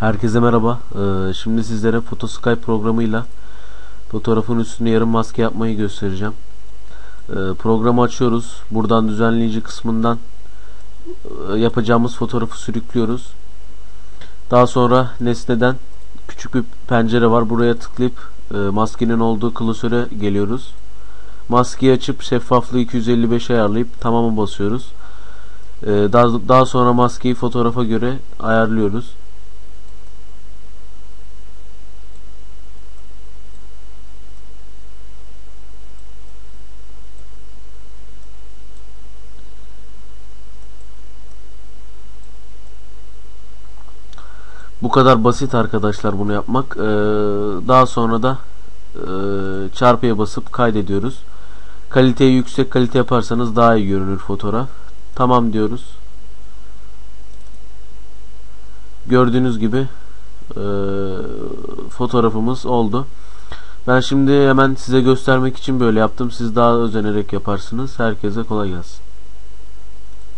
Herkese merhaba. Ee, şimdi sizlere Photosky programıyla fotoğrafın üstüne yarım maske yapmayı göstereceğim. Ee, programı açıyoruz. Buradan düzenleyici kısmından e, yapacağımız fotoğrafı sürüklüyoruz. Daha sonra nesneden küçük bir pencere var. Buraya tıklayıp e, maskenin olduğu klasöre geliyoruz. Maskeyi açıp şeffaflığı 255 ayarlayıp tamamı basıyoruz. Ee, daha sonra maskeyi fotoğrafa göre ayarlıyoruz. Bu kadar basit arkadaşlar bunu yapmak. Ee, daha sonra da e, çarpıya basıp kaydediyoruz. Kaliteyi yüksek kalite yaparsanız daha iyi görünür fotoğraf. Tamam diyoruz. Gördüğünüz gibi e, fotoğrafımız oldu. Ben şimdi hemen size göstermek için böyle yaptım. Siz daha özenerek yaparsınız. Herkese kolay gelsin.